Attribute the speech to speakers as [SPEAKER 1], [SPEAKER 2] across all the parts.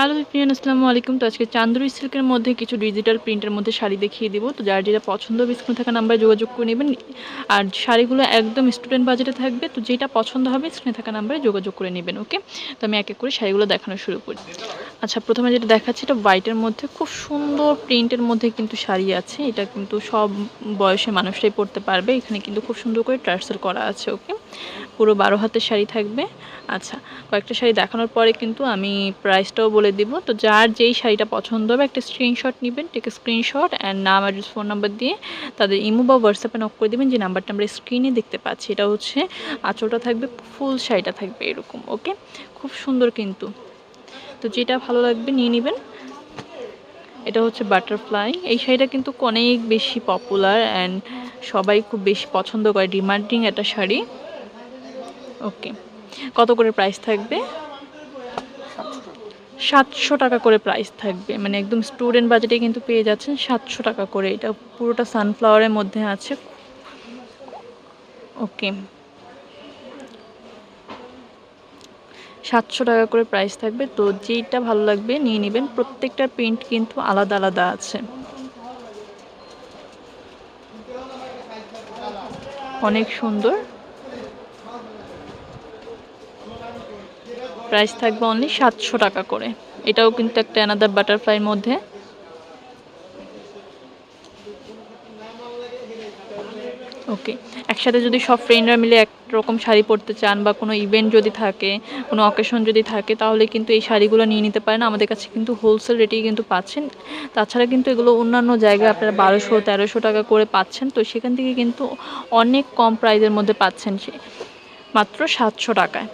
[SPEAKER 1] Hello Priyan আসসালামু আলাইকুম। তো আজকে চান্দুরি সিল্কের মধ্যে কিছু ডিজিটাল প্রিন্টের মধ্যে শাড়ি দেখিয়ে দিব। তো যার যেটা পছন্দ স্ক্রিনে থাকা নাম্বারে যোগাযোগ করে নেবেন। আর শাড়িগুলো একদম স্টুডেন্ট বাজেটে থাকবে, তো যেটা পছন্দ হবে, স্ক্রিনে থাকা নাম্বারে যোগাযোগ করে নেবেন, ওকে? তো আমি এক এক করে শাড়িগুলো দেখানো শুরু করি। আচ্ছা প্রথমে যেটা দেখাচ্ছি, এটা হোয়াইটের মধ্যে খুব সুন্দর প্রিন্টের মধ্যে কিন্তু শাড়ি আছে। এটা কিন্তু সব বয়সে মানুষরাই পরতে পারবে। এখানে কিন্তু খুব সুন্দর করে টার্সেল করা আছে, ওকে? পুরো বারো হাতের শাড়ি থাকবে। আচ্ছা কয়েকটা শাড়ি দেখানোর পরে কিন্তু আমি প্রাইসটাও বলে দিব। তো যার যেই শাড়িটা পছন্দ হবে, একটা স্ক্রিনশট নেবেন টেকে স্ক্রিনশট অ্যান্ড নাম অ্যাড্রেস ফোন নাম্বার দিয়ে তাদের ইমো বা হোয়াটসঅ্যাপে নক করে দেবেন। যে নাম্বারটা আমরা স্ক্রিনে দেখতে পাচ্ছি, এটা হচ্ছে আঁচলটা থাকবে ফুল শাড়িটা থাকবে এরকম ওকে খুব সুন্দর কিন্তু। তো যেটা ভালো লাগবে নিয়ে নেবেন। এটা হচ্ছে বাটারফ্লাই এই শাড়িটা কিন্তু অনেক বেশি পপুলার অ্যান্ড সবাই খুব বেশি পছন্দ করে ডিমান্ডিং একটা শাড়ি। ওকে কত করে প্রাইস থাকবে? সাতশো টাকা করে প্রাইস থাকবে। মানে একদম স্টুডেন্ট বাজেটে কিন্তু পেয়ে যাচ্ছেন সাতশো টাকা করে। এটা পুরোটা সানফ্লাওয়ারের মধ্যে আছে। ওকে সাতশো টাকা করে প্রাইস থাকবে। তো যেইটা ভালো লাগবে নিয়ে নেবেন। প্রত্যেকটা প্রিন্ট কিন্তু আলাদা আলাদা আছে। অনেক সুন্দর। প্রাইস থাকবে অনলি সাতশো টাকা করে। এটাও কিন্তু একটা অ্যানাদার বাটারফ্লাইয়ের মধ্যে। ওকে একসাথে যদি সব ফ্রেন্ডরা মিলে একরকম শাড়ি পরতে চান বা কোনো ইভেন্ট যদি থাকে, কোনো অকেশন যদি থাকে, তাহলে কিন্তু এই শাড়িগুলো নিয়ে নিতে পারেন। আমাদের কাছে কিন্তু হোলসেল রেটেই কিন্তু পাচ্ছেন। তাছাড়া কিন্তু এগুলো অন্যান্য জায়গায় আপনারা বারোশো, তেরোশো টাকা করে পাচ্ছেন। তো সেখান থেকে কিন্তু অনেক কম প্রাইজের মধ্যে পাচ্ছেন সে। মাত্র সাতশো টাকায়।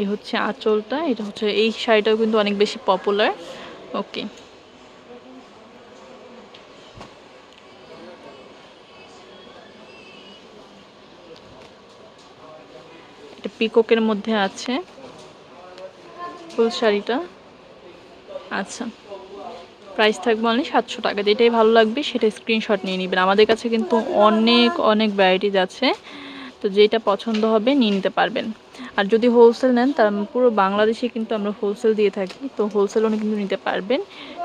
[SPEAKER 1] এই হচ্ছে আঁচলটা, এটা হচ্ছে, এই শাড়িটাও কিন্তু অনেক বেশি পপুলার ওকে এটা পিককের মধ্যে আছে ফুল শাড়িটা। আচ্ছা প্রাইস থাকবে অনলি সাতশো টাকা। যেটাই ভালো লাগবে, সেটা স্ক্রিনশট নিয়ে নেবেন। আমাদের কাছে কিন্তু অনেক অনেক ভ্যারাইটিজ আছে। তো যেটা পছন্দ হবে নিয়ে নিতে পারবেন। আর যদি হোলসেল নেন তার পুরো বাংলাদেশে কিন্তু আমরা হোলসেল দিয়ে থাকি তো হোলসেলও কিন্তু নিতে পারবেন।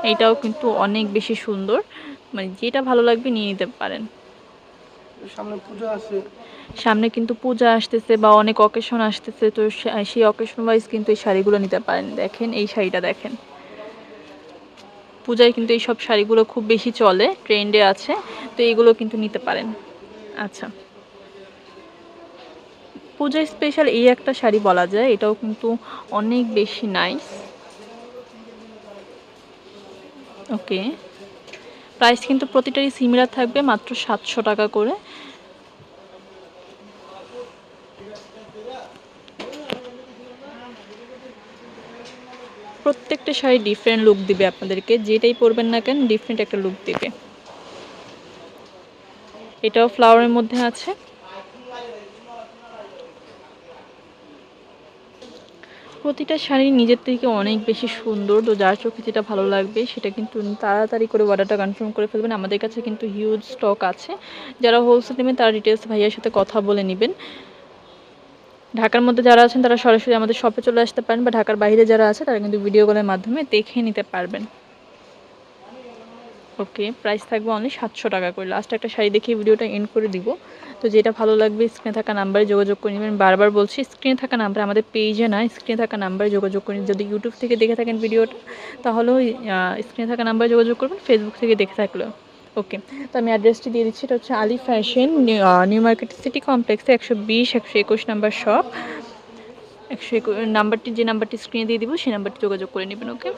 [SPEAKER 1] এইটাও কিন্তু অনেক বেশি সুন্দর মানে যেটা ভালো লাগবে নিয়ে নিতে পারেন।
[SPEAKER 2] সামনে পূজা আছে।
[SPEAKER 1] সামনে কিন্তু পূজা আসতেছে বা অনেক অকেশন আসতেছে তো সেই অকেশন ওয়াইজ কিন্তু এই শাড়িগুলো নিতে পারেন। দেখেন এই শাড়িটা দেখেন। পূজায় কিন্তু এই সব শাড়িগুলো খুব বেশি চলে ট্রেন্ডে আছে তো এইগুলো কিন্তু নিতে পারেন। আচ্ছা। পূজা স্পেশাল এই একটা শাড়ি বলা যায়, এটাও কিন্তু অনেক বেশি নাইস ওকে প্রাইস কিন্তু প্রতিটারই সিমিলার থাকবে, মাত্র সাতশো টাকা করে। প্রত্যেকটা শাড়ি ডিফারেন্ট লুক দিবে আপনাদেরকে, যেটাই পরবেন না কেন ডিফারেন্ট একটা লুক দিবে। এটাও ফ্লাওয়ারের মধ্যে আছে। প্রতিটা শাড়ি নিজের থেকে অনেক বেশি সুন্দর, তো যার চোখে যেটা ভালো লাগবে সেটা কিন্তু তাড়াতাড়ি করে অর্ডারটা কনফার্ম করে ফেলবেন। আমাদের কাছে কিন্তু হিউজ স্টক আছে। যারা হোলসেল নেবেন, তারা ডিটেলস ভাইয়ার সাথে কথা বলে নেবেন। ঢাকার মধ্যে যারা আছেন, তারা সরাসরি আমাদের শপে চলে আসতে পারেন বা ঢাকার বাইরে যারা আছে, তারা কিন্তু ভিডিও কলের মাধ্যমে দেখে নিতে পারবেন। ওকে প্রাইস থাকবে অনলি সাতশো টাকা করে। লাস্ট একটা শাড়ি দেখে ভিডিওটা এন্ড করে দিব। তো যেটা ভালো লাগবে স্ক্রিনে থাকা নাম্বারে যোগাযোগ করে নেবেন। বারবার বলছি স্ক্রিনে থাকা নাম্বার আমাদের পেজে না স্ক্রিনে থাকা নাম্বারে যোগাযোগ করে যদি ইউটিউব থেকে দেখে থাকেন ভিডিওটা তাহলেও স্ক্রিনে থাকা নাম্বারে যোগাযোগ করবেন ফেসবুক থেকে দেখে থাকলেও ওকে, তো আমি অ্যাড্রেসটি দিয়ে দিচ্ছি। এটা হচ্ছে Ali fashion new market city কমপ্লেক্সে একশো বিশ, একশো একুশ নাম্বার শপ একশো একুশ নাম্বারটি যে নাম্বারটি স্ক্রিনে দিয়ে দিব, সেই নাম্বারটি যোগাযোগ করে নেবেন, ওকে?